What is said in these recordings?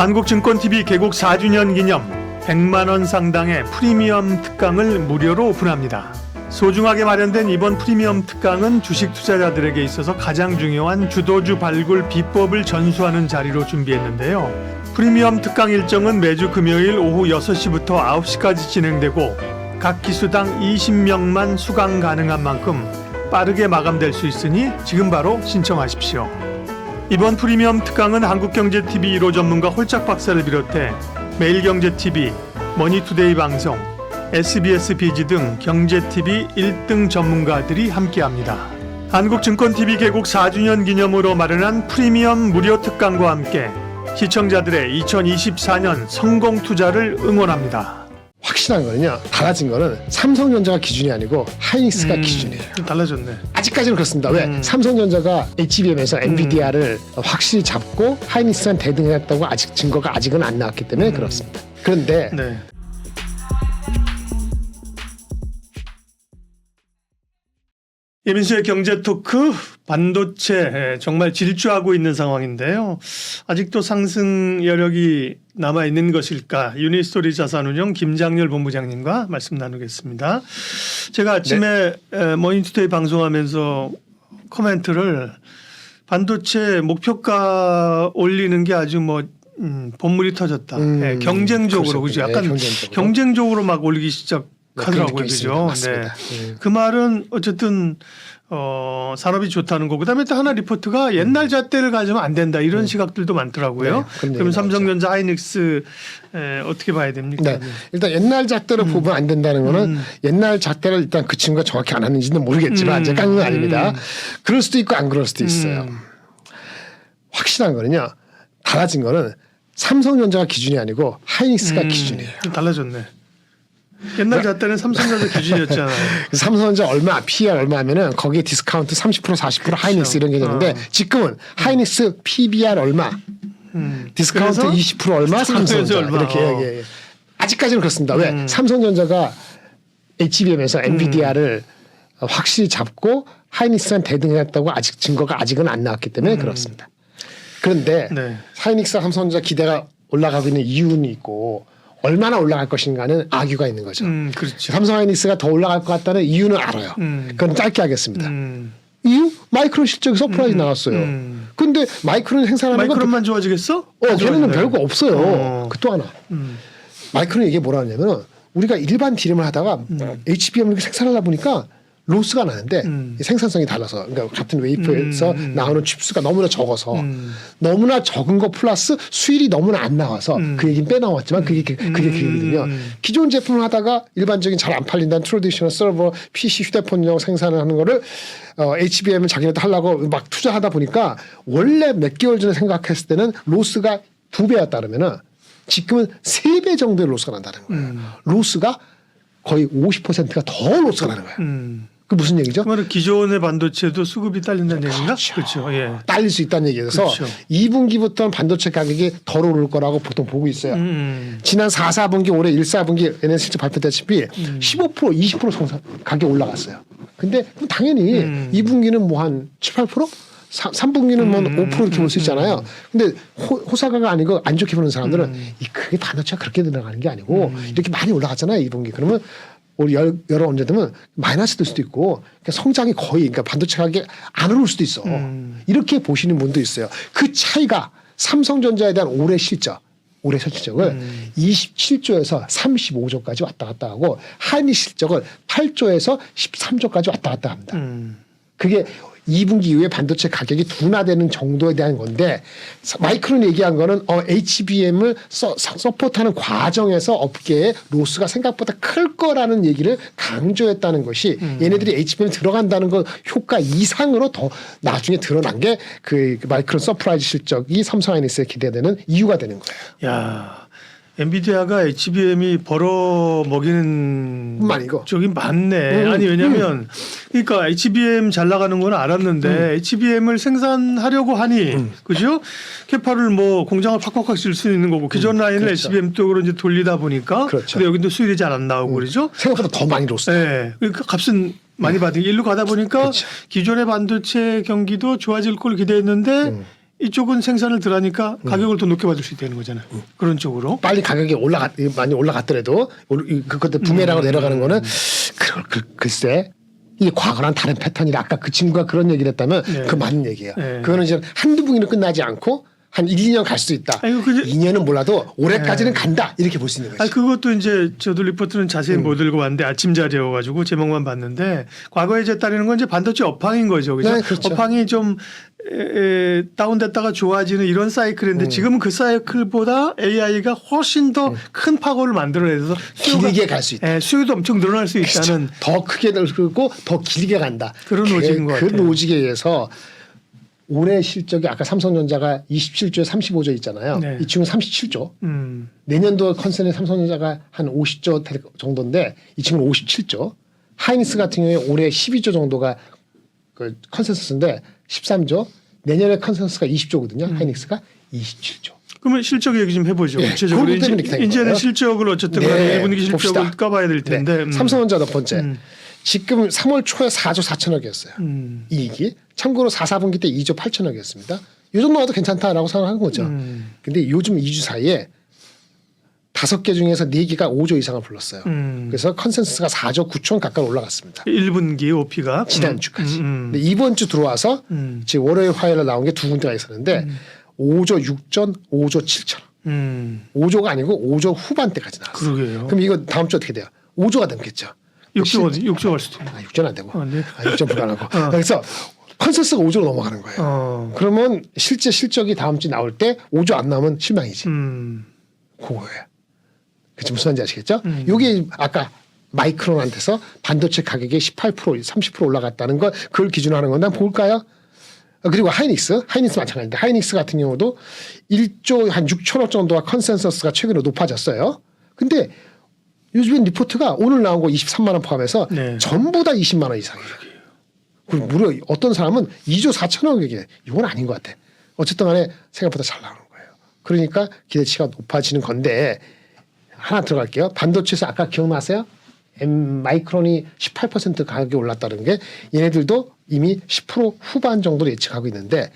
한국증권TV 개국 4주년 기념 100만 원 상당의 프리미엄 특강을 무료로 오픈합니다. 소중하게 마련된 이번 프리미엄 특강은 주식 투자자들에게 있어서 가장 중요한 주도주 발굴 비법을 전수하는 자리로 준비했는데요. 프리미엄 특강 일정은 매주 금요일 오후 6시부터 9시까지 진행되고 각 기수당 20명만 수강 가능한 만큼 빠르게 마감될 수 있으니 지금 바로 신청하십시오. 이번 프리미엄 특강은 한국경제TV 1호 전문가 홀짝 박사를 비롯해 매일경제TV, 머니투데이 방송, SBS 비지 등 경제TV 1등 전문가들이 함께합니다. 한국증권TV 개국 4주년 기념으로 마련한 프리미엄 무료 특강과 함께 시청자들의 2024년 성공 투자를 응원합니다. 확실한 거는요. 달라진 거는 삼성전자가 기준이 아니고 하이닉스가 기준이에요. 좀 달라졌네. 아직까지는 그렇습니다. 왜? 음. 삼성전자가 HBM에서 엔비디아를 확실히 잡고 하이닉스한 대등했다고 아직 증거가 아직은 안 나왔기 때문에 그렇습니다. 그런데 네. 예민수의 경제 토크 반도체 예, 정말 질주하고 있는 상황인데요. 아직도 상승 여력이 남아 있는 것일까? 유니스토리 자산운용 김장렬 본부장님과 말씀 나누겠습니다. 제가 아침에 에, 머니투데이 방송하면서 코멘트를 반도체 목표가 올리는 게 아주 뭐 음, 본물이 터졌다. 음, 예, 경쟁적으로 그죠? 약간 네, 경쟁적으로. 경쟁적으로 막 올리기 네, 시작 느낌이 있습니다. 그죠? 맞습니다. 음. 그 말은 어쨌든 어, 산업이 좋다는 거고 그다음에 또 하나 리포트가 옛날 잣대를 가지면 안 된다 이런 시각들도 많더라고요. 음. 네, 그럼 삼성전자 하이닉스 에, 어떻게 봐야 됩니까? 네. 일단 옛날 잣대로 음. 보면 안 된다는 거는 옛날 잣대를 일단 그 친구가 정확히 안 하는지는 모르겠지만 음. 제 깡은 아닙니다. 음. 그럴 수도 있고 안 그럴 수도 있어요. 음. 확실한 거는요. 달라진 거는 삼성전자가 기준이 아니고 하이닉스가 음, 기준이에요. 좀 달라졌네. 옛날 잣대는 삼성전자 기준이었잖아요. 삼성전자 얼마, PE 얼마 하면은 거기에 디스카운트 30% 40% 하이닉스 이런 게 되는데 어. 지금은 하이닉스 PBR 얼마, 음. 디스카운트 그래서 20% 얼마, 10% 삼성전자 얼마. 이렇게 어. 예, 예. 아직까지는 그렇습니다. 왜? 음. 삼성전자가 HBM에서 엔비디아를 확실히 잡고 하이닉스한 대등했다고 아직 증거가 아직은 안 나왔기 때문에 그렇습니다. 그런데 네. 하이닉스 삼성전자 기대가 올라가고 있는 이유는 있고 얼마나 올라갈 것인가는 아규가 있는 거죠. 음, 그렇죠. 삼성 하이닉스가 더 올라갈 것 같다는 이유는 알아요. 음. 그건 짧게 하겠습니다. 음. 이유? 마이크론 실적이 서프라이즈 나왔어요. 음. 근데 마이크론 생산하는 건 마이크론만 좋아지겠어? 어, 안 걔네는. 별거 없어요. 어. 그또 하나. 음. 마이크론 이게 뭐라 하냐면은 우리가 일반 디램을 하다가 HBM을 생산하다 보니까 로스가 나는데 음. 이 생산성이 달라서 그러니까 같은 웨이퍼에서 음, 음. 나오는 칩수가 너무나 적어서 음. 너무나 적은 거 플러스 수율이 너무나 안 나와서 음. 그 얘기는 빼나왔지만 그게 그- 그게 그 얘기거든요. 음. 기존 제품을 하다가 일반적인 잘 안 팔린다는 트로디셔널 서버 PC 휴대폰용 생산을 하는 거를 어, HBM을 자기네도 하려고 막 투자하다 보니까 원래 몇 개월 전에 생각했을 때는 로스가 두 배였다 그러면은 지금은 세 배 정도의 로스가 난다는 거예요. 음. 로스가 거의 50%가 더 로스가 나는 거예요. 음. 그 무슨 얘기죠? 그러면 기존의 반도체도 수급이 딸린다는 얘기인가? 그렇죠. 예. 딸릴 수 있다는 얘기여서 그렇죠. 2분기부터는 반도체 가격이 덜 오를 거라고 보통 보고 있어요. 음. 지난 4, 4분기 올해 1, 4분기 얘네 실적 발표됐다시피 음. 15% 20% 성장 가격 올라갔어요. 근데 당연히 음. 2분기는 뭐 한 7, 8%? 3, 분기는 뭐 음, 5% 이렇게 볼 수 있잖아요. 근데 호, 호사가가 아니고 안 좋게 보는 사람들은 음. 이 그게 반도체가 그렇게 들어가는 게 아니고 이렇게 많이 올라갔잖아요. 2분기. 그러면 우리 열, 여러 언제 되면 마이너스 될 수도 있고 그러니까 성장이 거의 그러니까 반도체 가격이 안 오를 수도 있어. 음. 이렇게 보시는 분도 있어요. 그 차이가 삼성전자에 대한 올해 실적 올해 실적을 음. 27조에서 35조까지 왔다 갔다 하고 한일 실적은 8조에서 13조까지 왔다 갔다 합니다. 음. 그게 2분기 이후에 반도체 가격이 둔화되는 정도에 대한 건데 마이크론 얘기한 거는 어, HBM을 서, 서포트하는 과정에서 업계의 로스가 생각보다 클 거라는 얘기를 강조했다는 것이 얘네들이 HBM 들어간다는 것 효과 이상으로 더 나중에 드러난 게 그 마이크론 서프라이즈 실적이 삼성 하이닉스에 기대되는 이유가 되는 거예요. 야, 엔비디아가 HBM이 벌어 먹이는 뿐만 아니고. 쪽이 많네. 음, 아니 왜냐면 그러니까 HBM 잘 나가는 건 알았는데 HBM을 생산하려고 하니 음. 그죠? 캐파를 뭐 공장을 팍팍팍 질수 있는 거고 기존 라인을 그렇죠. HBM 쪽으로 이제 돌리다 보니까 그렇죠. 근데 여기도 수율이 잘 안 나오고 그러죠? 생각보다 더 많이 로스. 네. 그러니까 값은 많이 받은 게 일로 가다 보니까 그렇죠. 기존의 반도체 경기도 좋아질 걸 기대했는데 음. 이쪽은 생산을 덜 하니까 음. 가격을 더 높게 받을 수 있다는 거잖아요. 그런 쪽으로. 빨리 가격이 올라갔 많이 올라갔더라도 그것도 부메랑으로 내려가는 거는 그, 그, 글쎄 이게 과거랑 다른 패턴이라 아까 그 친구가 그런 얘기를 했다면 네. 그 맞는 얘기예요. 네. 그거는 이제 한두 분이는 끝나지 않고 한 1, 2년 갈 수 있다. 아이고, 그게- 2년은 몰라도 올해까지는 간다. 이렇게 볼 수 있는 거지. 아 그것도 이제 저도 리포트는 자세히 음. 못 읽고 왔는데 아침 자리여가지고 제목만 봤는데 과거에 이제 따르는 건 이제 반도체 업황인 거죠. 그죠? 네, 그렇죠. 업황이 좀 에, 에, 다운됐다가 좋아지는 이런 사이클인데 음. 지금은 그 사이클보다 AI가 훨씬 더 큰 파고를 만들어내서 수요가- 길게 갈 수 있다. 예, 수요도 엄청 늘어날 수 있다는 그렇죠. 더 크게 늘고 더 길게 간다. 그런 로직인 것 그 같아요. 로직에 의해서 올해 실적이 아까 삼성전자가 27조에 35조 있잖아요. 네. 이 친구는 37조. 음, 내년도 컨센의 삼성전자가 한 50조 될 정도인데 이 친구는 57조. 하이닉스 같은 경우에 올해 12조 정도가 그 컨센서스인데 13조. 내년에 컨센서스가 20조거든요. 음. 하이닉스가 27조. 그러면 실적 얘기 좀 해보죠. 예, 구체적으로 이제, 거예요. 실적을 어쨌든 네, 1분기 실적을 봅시다. 까봐야 될 텐데 네. 음. 삼성전자 첫 번째. 음. 지금 3월 초에 4조 4천억이었어요. 음. 이익이. 참고로 4, 4분기 때 2조 8천억이었습니다. 요 정도 와도 괜찮다라고 생각하는 거죠. 음. 근데 요즘 2주 사이에 다섯 개 중에서 네 개가 5조 이상을 불렀어요. 음. 그래서 컨센서스가 4조 9천 가까이 올라갔습니다. 1분기 오피가 지난주까지. 음, 음, 근데 이번 주 들어와서 음. 지금 월요일 화요일에 나온 게 두 군데가 있었는데 5조 6천, 5조 7천. 음. 5조가 아니고 5조 후반대까지 나왔어요. 그러게요. 그럼 이거 다음 주 어떻게 돼요? 5조가 넘겠죠. 6조 어디 6조 갈 수도 있네. 아, 6조는 안 되고. 어, 네. 아, 6조 불가능하고. 어. 그래서 컨센서스가 5조로 넘어가는 거예요. 어. 그러면 실제 실적이 다음 주에 나올 때 5조 안 나오면 실망이지. 음. 그거예요. 그치 무슨 말인지 아시겠죠? 음. 요게 아까 마이크론한테서 반도체 가격이 18% 30% 올라갔다는 걸 그걸 기준으로 하는 건데 한번 볼까요? 아, 그리고 하이닉스, 하이닉스 마찬가지인데 하이닉스 같은 경우도 1조 한 6천억 정도가 컨센서스가 최근에 높아졌어요. 근데 요즘엔 리포트가 오늘 나온 거 23만 원 포함해서 네. 전부 다 20만 원 이상이에요. 그리고 무려 어떤 사람은 2조 4천억 얘기해. 이건 아닌 것 같아. 어쨌든 간에 생각보다 잘 나오는 거예요. 그러니까 기대치가 높아지는 건데 하나 들어갈게요. 반도체에서 아까 기억나세요? M 마이크론이 18% 가격이 올랐다는 게 얘네들도 이미 10% 후반 정도로 예측하고 있는데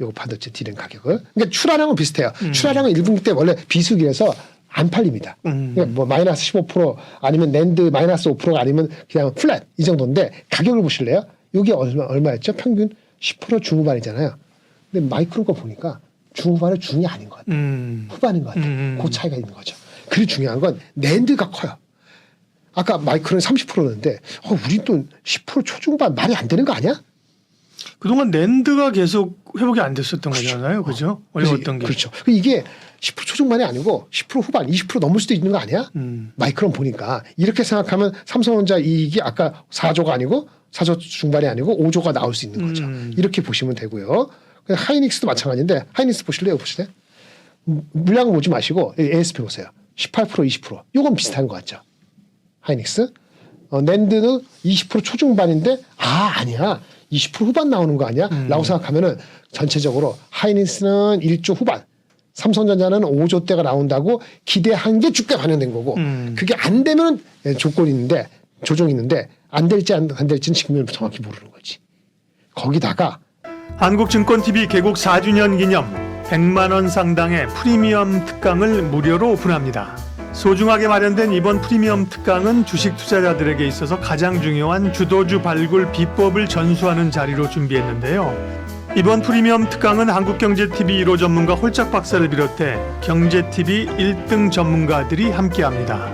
요거 반도체 디램 가격을 그러니까 출하량은 비슷해요. 출하량은 1분기 때 원래 비수기라서 안 팔립니다. 음. 그러니까 뭐 마이너스 15% 아니면 낸드 마이너스 5%가 아니면 그냥 플랫 이 정도인데 가격을 보실래요? 여기 얼마 얼마였죠? 평균 10% 중후반이잖아요. 근데 마이크론 거 보니까 중후반은 중이 아닌 것 같아요. 음. 후반인 것 같아요. 음. 그 차이가 있는 거죠. 그리고 중요한 건 낸드가 커요. 아까 마이크론 30%였는데 어, 우리 또10% 초중반 말이 안 되는 거 아니야? 그동안 랜드가 계속 회복이 안 됐었던 거잖아요. 그죠? 그래서 어려웠던 게. 그렇죠. 이게 10% 초중반이 아니고 10% 후반, 20% 넘을 수도 있는 거 아니야? 음. 마이크론 보니까 이렇게 생각하면 삼성전자 이익이 아까 4조가 아니고 4조 중반이 아니고 5조가 나올 수 있는 거죠. 음. 이렇게 보시면 되고요. 하이닉스도 마찬가지인데 하이닉스 보실래요? 보실래요? 음, 물량 보지 마시고 ASP 보세요. 18% 20% 요건 비슷한 것 같죠. 하이닉스. 어, 낸드는 20% 초중반인데 아 아니야 20% 후반 나오는 거 아니야? 음. 라고 생각하면은 전체적으로 하이닉스는 1조 후반 삼성전자는 5조 대가 나온다고 기대한 게 주가 반영된 거고 음. 그게 안 되면 조건이 있는데 조정이 있는데 안 될지 안, 안 될지는 지금은 정확히 모르는 거지. 거기다가 한국증권TV 개국 4주년 기념 100만 원 상당의 프리미엄 특강을 무료로 오픈합니다. 소중하게 마련된 이번 프리미엄 특강은 주식 투자자들에게 있어서 가장 중요한 주도주 발굴 비법을 전수하는 자리로 준비했는데요. 이번 프리미엄 특강은 한국경제TV 1호 전문가 홀짝 박사를 비롯해 경제TV 1등 전문가들이 함께합니다.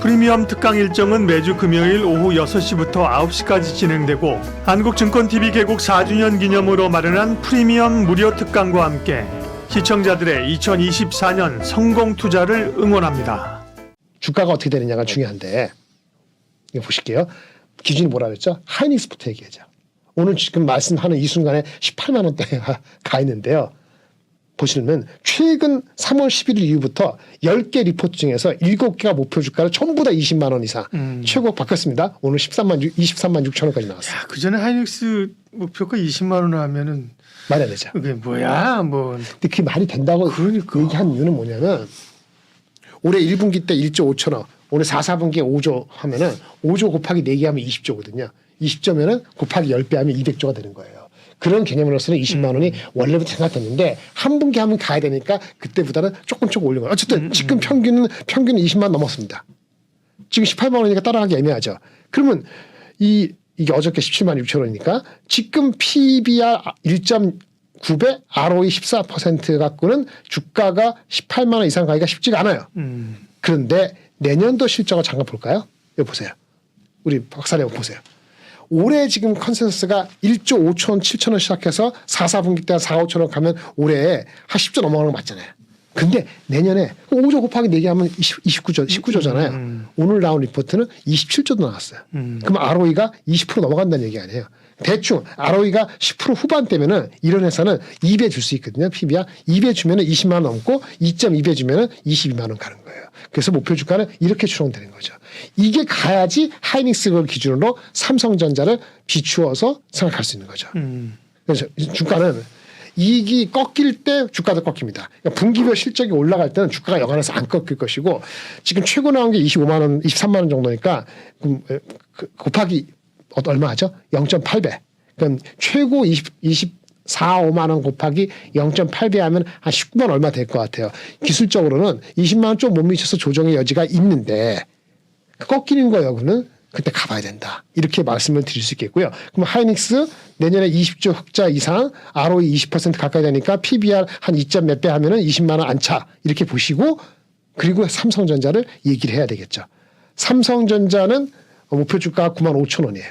프리미엄 특강 일정은 매주 금요일 오후 6시부터 9시까지 진행되고 한국증권TV 개국 4주년 기념으로 마련한 프리미엄 무료 특강과 함께 시청자들의 2024년 성공 투자를 응원합니다. 주가가 어떻게 되느냐가 중요한데 이거 보실게요. 기준이 뭐라 그랬죠? 하이닉스부터 얘기하죠. 오늘 지금 말씀하는 이 순간에 18만 원대가 가 있는데요. 보시면 최근 3월 11일 이후부터 10개 리포트 중에서 7개가 목표 주가를 전부 다 20만 원 이상 음. 최고 바뀌었습니다. 오늘 13만 6, 23만 6천 원까지 나왔어요. 야, 그 전에 하이닉스 목표가 20만 원 하면은 안 되죠. 그게 뭐야? 뭐 근데 그게 말이 된다고 그러니까. 얘기한 이유는 뭐냐면 올해 1분기 때 1조 5천억, 올해 4, 4분기에 5조 하면은 5조 곱하기 4개 하면 20조거든요. 20조면은 곱하기 10배 하면 200조가 되는 거예요. 그런 개념으로서는 20만 음. 원이 원래부터 생각됐는데 한 분기 한 분기 가야 되니까 그때보다는 조금 조금 올린 거예요. 어쨌든 음, 지금 평균은 평균은 20만 원 넘었습니다. 지금 18만 원이니까 따라가기 애매하죠. 그러면 이 이게 어저께 17만 6천 원이니까 지금 PBR 1.9배, ROE 14% 갖고는 주가가 18만 원 이상 가기가 쉽지가 않아요. 음. 그런데 내년도 실적을 잠깐 볼까요? 여기 보세요. 우리 박사님 보세요. 올해 지금 컨센서스가 1조 5천 7천 원 시작해서 4, 4분기 때 4, 5천 원 가면 올해 한 10조 넘어가는 거 맞잖아요. 근데 내년에 5조 곱하기 4개 하면 20, 29조, 19조잖아요. 오늘 나온 리포트는 27조도 나왔어요. 그럼 ROE가 20% 넘어간다는 얘기 아니에요. 대충 ROE가 10% 후반대면은 이런 회사는 2배 줄 수 있거든요. PBR 2배 주면은 20만 원 넘고 2.2배 주면은 22만 원 가는 거예요. 그래서 목표 주가는 이렇게 추정되는 거죠. 이게 가야지 하이닉스를 기준으로 삼성전자를 비추어서 생각할 수 있는 거죠. 음. 그래서 주가는 이익이 꺾일 때 주가도 꺾입니다. 그러니까 분기별 실적이 올라갈 때는 주가가 영안에서 안 꺾일 것이고 지금 최고 나온 게 25만 원, 23만 원 정도니까 그 곱하기 어- 얼마 하죠? 0.8배. 그럼 최고 20, 24, 5만 원 곱하기 0.8배 하면 한 19만 원 얼마 될 것 같아요. 기술적으로는 20만 원 좀 못 미쳐서 조정의 여지가 있는데 꺾이는 거 여부는 그때 가봐야 된다. 이렇게 말씀을 드릴 수 있겠고요. 그럼 하이닉스 내년에 20조 흑자 이상 ROE 20% 가까이 되니까 PBR 한 2점 몇 배 하면은 20만 원 안차 이렇게 보시고 그리고 삼성전자를 얘기를 해야 되겠죠. 삼성전자는 목표 주가가 9만 5천 원이에요.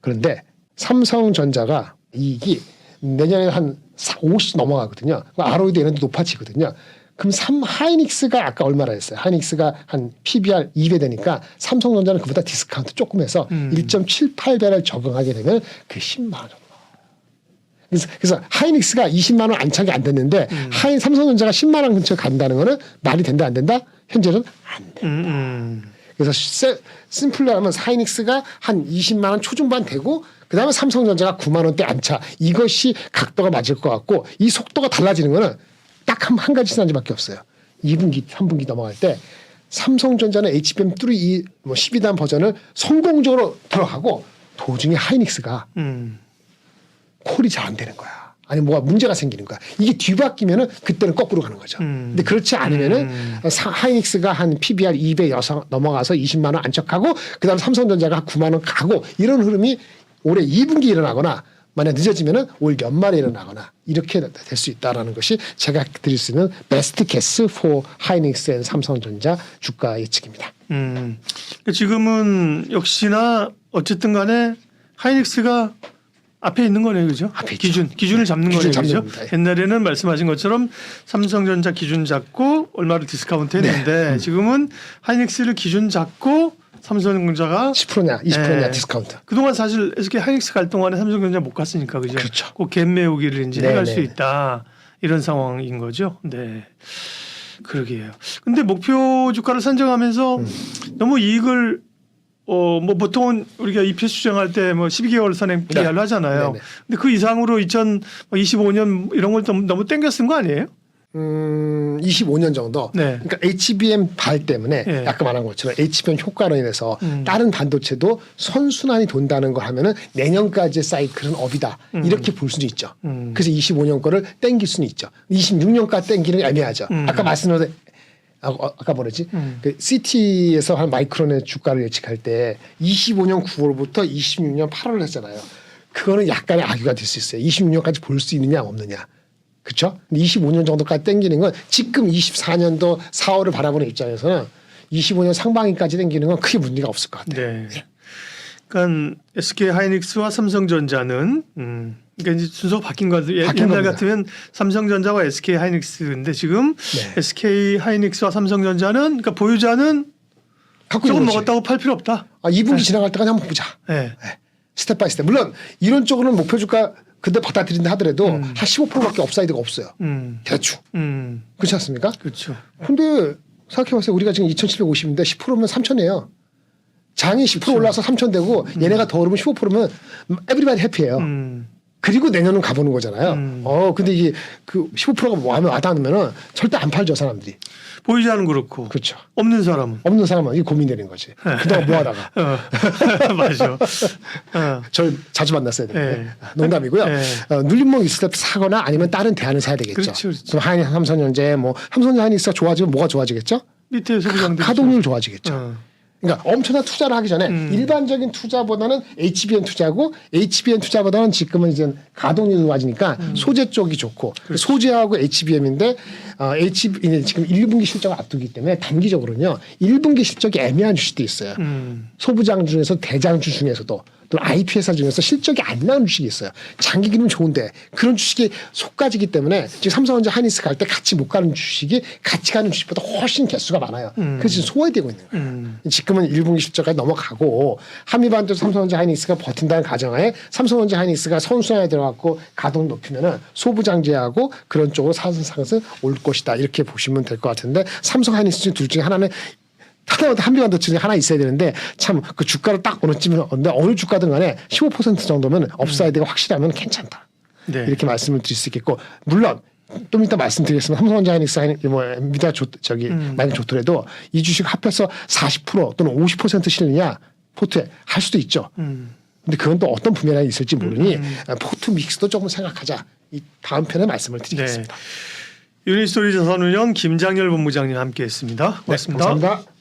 그런데 삼성전자가 이익이 내년에 한 50 넘어가거든요. ROE도 얘네도 높아지거든요. 그럼 삼 하이닉스가 아까 얼마나 했어요? 하이닉스가 한 PBR 2배 되니까 삼성전자는 그보다 디스카운트 조금 해서 1.78배를 적용하게 되면 그 10만 원. 그래서, 그래서 하이닉스가 20만 원 안착이 안 됐는데 하이 삼성전자가 10만 원 근처 간다는 거는 말이 된다 안 된다? 현재는 안 돼. 음, 음. 그래서 세- 심플로 하면 하이닉스가 한 20만 원 초중반 되고 그다음에 삼성전자가 9만 원대 안차 이것이 각도가 맞을 것 같고 이 속도가 달라지는 거는 딱 한 한 가지 시나리오밖에 없어요. 2분기, 3분기 넘어갈 때 삼성전자는 HBM3 이뭐 12단 버전을 성공적으로 들어가고 도중에 하이닉스가 음. 콜이 잘 안 되는 거야. 아니 뭐가 문제가 생기는 거야. 이게 뒤바뀌면은 그때는 거꾸로 가는 거죠. 음. 근데 그렇지 않으면은 사- 하이닉스가 한 PBR 2배 여성 넘어가서 20만 원 안착하고 그다음 삼성전자가 한 9만 원 가고 이런 흐름이 올해 2분기 일어나거나 만약 늦어지면은 올 연말에 일어나거나 이렇게 될 수 있다라는 것이 제가 드릴 수 있는 베스트 케스 포 하이닉스 앤 삼성전자 주가 예측입니다. 음. 지금은 역시나 어쨌든 간에 하이닉스가 앞에 있는 거네요. 그죠? 앞에 있죠. 기준, 기준을 잡는 기준 거네요. 그죠? 겁니다. 예. 옛날에는 말씀하신 것처럼 삼성전자 기준 잡고 얼마를 디스카운트 했는데 네. 지금은 하이닉스를 기준 잡고 삼성전자가 10%냐 20%냐 네. 디스카운트. 그동안 사실 SK 하이닉스 갈 동안에 삼성전자 못 갔으니까 그죠? 그렇죠. 꼭갭 메우기를 이제 네, 해갈 네, 수 네. 있다 이런 상황인 거죠. 네. 그러게요. 근데 목표 주가를 산정하면서 음. 너무 이익을 어 뭐 보통은 우리가 EPS 추정할 때 뭐 12개월 선행 PR을 하잖아요. 네, 네. 근데 그 이상으로 2025년 이런 걸 너무, 너무 땡겨 쓴 거 아니에요? 음, 25년 정도. 네. 그러니까 HBM 발 때문에 네. 아까 말한 것처럼 HBM 효과로 인해서 음. 다른 반도체도 선순환이 돈다는 거 하면은 내년까지의 사이클은 업이다. 이렇게 볼 수도 있죠. 음. 그래서 25년 거를 땡길 수는 있죠. 26년까지 땡기는 게 애매하죠. 음. 아까 말씀드린 아, 어, 아까 뭐랬지? 음. 그 CT에서 한 마이크론의 주가를 예측할 때 25년 9월부터 26년 8월을 했잖아요. 그거는 약간의 악유가 될 수 있어요. 26년까지 볼 수 있느냐 없느냐. 그렇죠? 25년 정도까지 땡기는 건 지금 24년도 4월을 바라보는 입장에서는 25년 상반기까지 땡기는 건 크게 문제가 없을 것 같아요. 네. 그러니까 SK 하이닉스와 삼성전자는 음 그러니까 이제 순서가 바뀐 거죠. 예- 바뀐 옛날 겁니다. 같으면 삼성전자와 SK 하이닉스인데 지금 네. SK 하이닉스와 삼성전자는 그러니까 보유자는 갖고 조금. 먹었다고 팔 필요 없다. 아, 2분기 지나갈 때까지 한번 보자. 네. 네. 스텝 바이 스텝. 물론 이론적으로는 목표 주가 근데 받아들인다 하더라도 한 15%밖에 업사이드가 없어요. 음. 대충. 음. 그렇지 않습니까? 그렇죠. 근데 생각해보세요. 우리가 지금 2,750인데 10%면 3,000이에요. 장이 10% 올라서 3,000 되고 얘네가 더 오르면 15%면 에브리바디 해피해요. 음. 그리고 내년은 가보는 거잖아요. 음. 어 근데 이게 그 15%가 뭐 하면 와닿으면은 절대 안 팔죠 사람들이. 보유자는 그렇고 그렇죠. 없는 사람은 없는 사람은 이 고민되는 거지. 그동안 뭐 하다가 어. 맞아. 어. 절 자주 만났어야 되는데 네. 농담이고요. 네. 어, 눌림목 있을 때 사거나 아니면 다른 대안을 사야 되겠죠. 그렇죠, 그렇죠. 그럼 하이닉 삼성전자 뭐 삼성전자 하이닉스가 좋아지면 뭐가 좋아지겠죠? 밑에 소비자들 가동률 좋아지겠죠. 어. 그러니까 엄청난 투자를 하기 전에 음. 일반적인 투자보다는 HBN 투자고 HBN 투자보다는 지금은 이제 가동률이 높아지니까 음. 소재 쪽이 좋고 그렇죠. 소재하고 HBM인데 어, HB 지금 1, 2분기 실적을 앞두기 때문에 단기적으로는요 1분기 실적이 애매한 주식도 있어요. 음. 소부장 중에서 대장주 중에서도 또 IP 회사 중에서 실적이 안 나오는 주식이 있어요. 장기 기는 좋은데 그런 주식이 속가지기 때문에 지금 삼성전자 하이닉스 갈 때 같이 못 가는 주식이 같이 가는 주식보다 훨씬 개수가 많아요. 음. 그래서 지금 소외되고 있는 거예요. 음. 지금은 1분기 실적까지 넘어가고 한미반도 삼성전자 하이닉스가 버틴다는 가정하에 삼성전자 하이닉스가 선순환에 들어갔고 가동 높이면은 소부장제하고 그런 쪽으로 사선상에서 올 것이다 이렇게 보시면 될 것 같은데 삼성 하이닉스 둘 중에 하나는 하나마다 한미반도체 하나 있어야 되는데 참 그 주가를 딱 어느 쯤에 근데 어느 주가든 간에 15% 정도면 업사이드가 확실하면 괜찮다. 네. 이렇게 말씀을 드릴 수 있겠고 물론 좀 이따 말씀드리겠습니다. 삼성전자 하이닉 뭐 엔비디아 좋 저기 음. 많이 좋더라도 이 주식 합해서 40% 또는 50% 실느냐 포트에 할 수도 있죠. 음. 근데 그건 또 어떤 부메랑이 있을지 모르니 음. 포트 믹스도 조금 생각하자. 이 다음 편에 말씀을 네. 드리겠습니다. 유니스토리 자산운용 김장열 본부장님 함께했습니다. 네, 고맙습니다. 감사합니다.